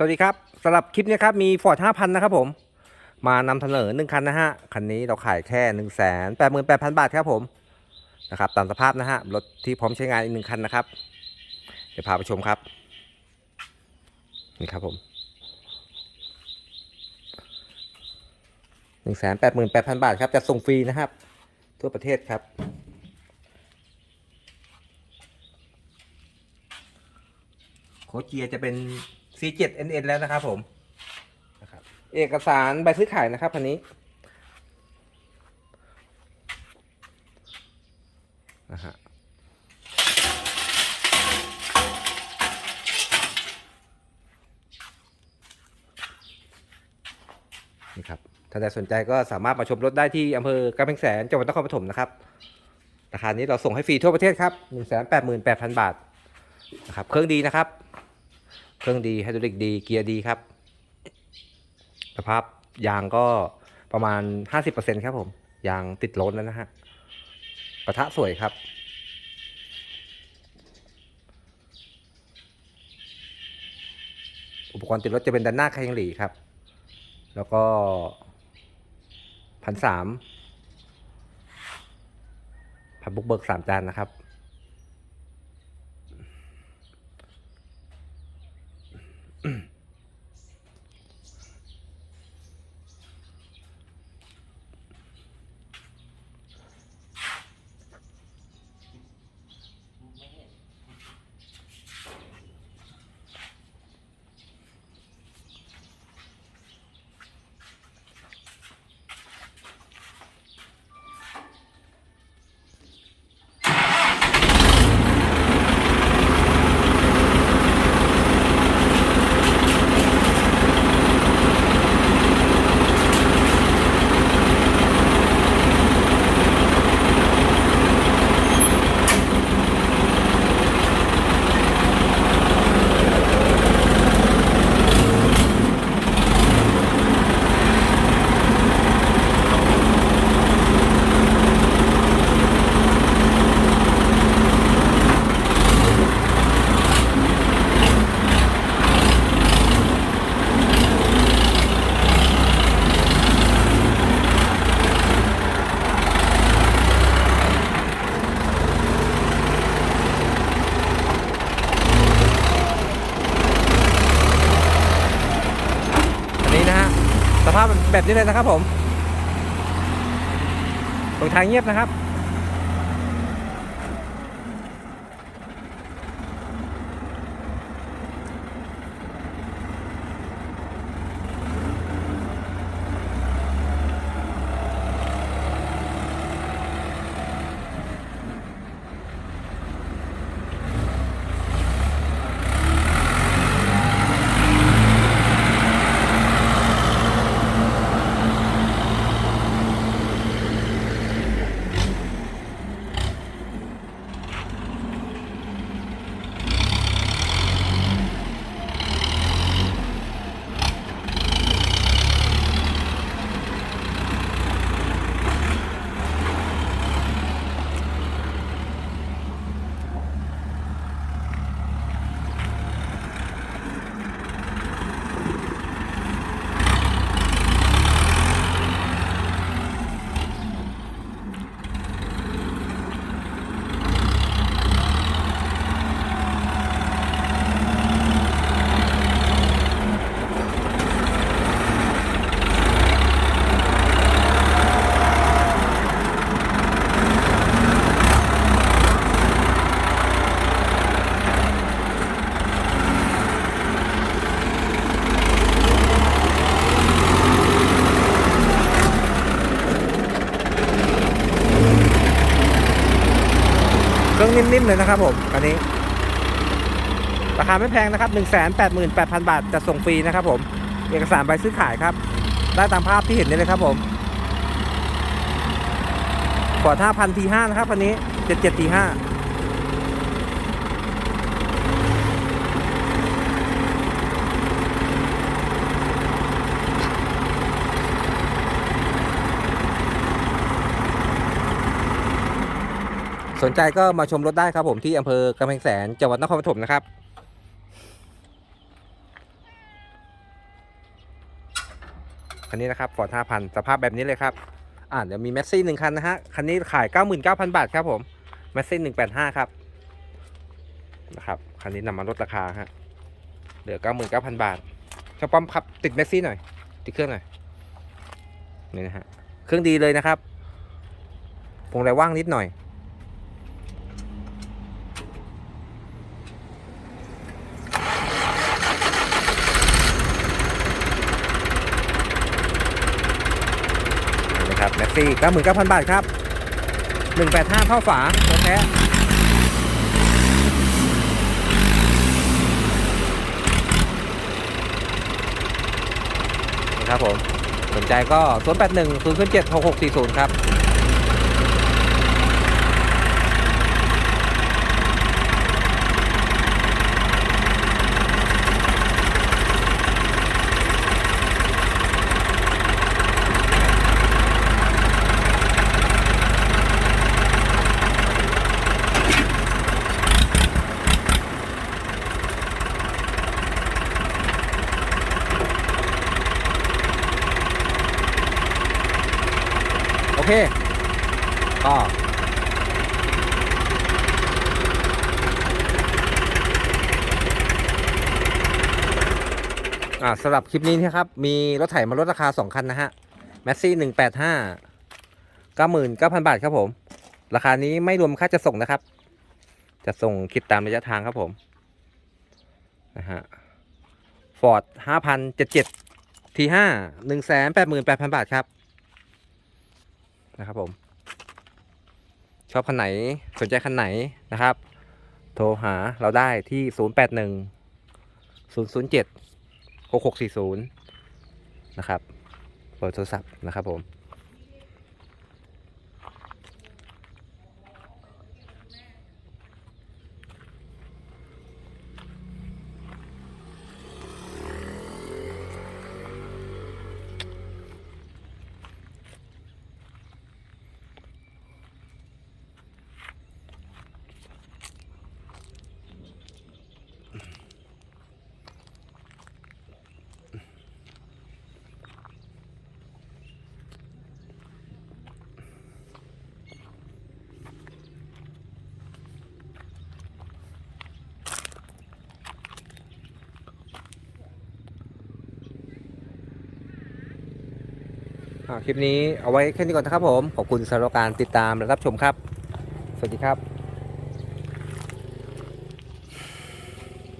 สวัสดีครับสำหรับคลิปนี้ครับมีฟอร์ด5,000 นะครับผม มานำเสนอ1คันนะฮะ คันนี้เราขายแค่ 1 8 8 0 0 0 บาทครับผมนะครับตามสภาพนะฮะรถที่พร้อมใช้งานอีกหนึ่งคันนะครับ เดี๋ยวพาไปชมครับนี่ครับผม1 8 8 0 0 0 บาทครับจะส่งฟรีนะครับ ทั่วประเทศครับโคเกียจะเป็น C7 NN แล้วนะครับผมนะครับเอกสารใบซื้อขายนะครับคันนี้นะฮะนี่ครับถ้าใครสนใจก็สามารถมาชมรถได้ที่อำเภอกำแพงแสนจังหวัดนครปฐมนะครับราคานี้เราส่งให้ฟรีทั่วประเทศครับ 188,000 บาทนะครับเครื่องดีนะครับ รื่องดีไฮดรอลิกดีเกียร์ดีครับ สภาพยางก็ประมาณ 50%ครับผมยางติดล้นแล้วนะฮะกระทะสวยครับ อุปกรณ์ติดรถจะเป็นด้านหน้าคังหลีครับ แล้วก็พันสามพันบุกเบิกสามจานนะครับ mm ภาพแบบนี้เลยนะครับผมตรงทางเงียบนะครับ นิ่มๆเลยนะครับผมอันนี้ ราคาไม่แพงนะครับ 1 8 8 0 0 0 บาทจะส่งฟรีนะครับผม เอกสารใบซื้อขายครับ ได้ตามภาพที่เห็นนี่เลยครับผมกว่าพันทีห้านะครับอันนี้เจ็ดเจ็ดทีห้า สนใจก็มาชมรถได้ครับผมที่อำเภอกำแพงแสนจังหวัดนครปฐมนะครับคันนี้นะครับฟอร์ดห้าพันสภาพแบบนี้เลยครับ อ่าเดี๋ยวมีแมสซี่หนึ่งคันนะฮะ คันนี้ขายเก้าหมื่นเก้าพันบาทครับผมแมสซี่หนึ่งแปดห้าครับ นะครับ คันนี้นำมาลดราคาฮะ เหลือเก้าหมื่นเก้าพันบาทช่างป้อมขับ ติดแมสซี่หน่อย ติดเครื่องหน่อย นี่นะฮะ เครื่องดีเลยนะครับพวงไรว่างนิดหน่อย นะครับ แม็กซี่เก้าหมื่นเก้าพันบาทครับหนึ่งแปดห้าเท่าฝาตัวแท้ครับผม สนใจก็ 0 8 1 0 0 7 6 6 4 0 ครับ เค ก็อ่าสำหรับคลิปนี้นะครับ มีรถไถมาลดราคา 2 คันนะฮะแมสซี่หนึ่งแปดห้าเก้าหมื่นเก้าพันบาทครับผม ราคานี้ไม่รวมค่าจะส่งนะครับ จะส่งคิดตามระยะทางครับผมนะฮะฟอร์ดห้าพันเจ็ดเจ็ดทีห้าหนึ่งแสนแปดหมื่นแปดพันบาทครับ นะครับผม ชอบคันไหนสนใจคันไหนนะครับ โทรหาเราได้ที่ 0 8 1 0 0 7 6 6 4 0 นะครับเบอร์โทรศัพท์นะครับผม คลิปนี้เอาไว้แค่นี้ก่อนนะครับผม ขอบคุณสำหรับการติดตามและรับชมครับ สวัสดีครับ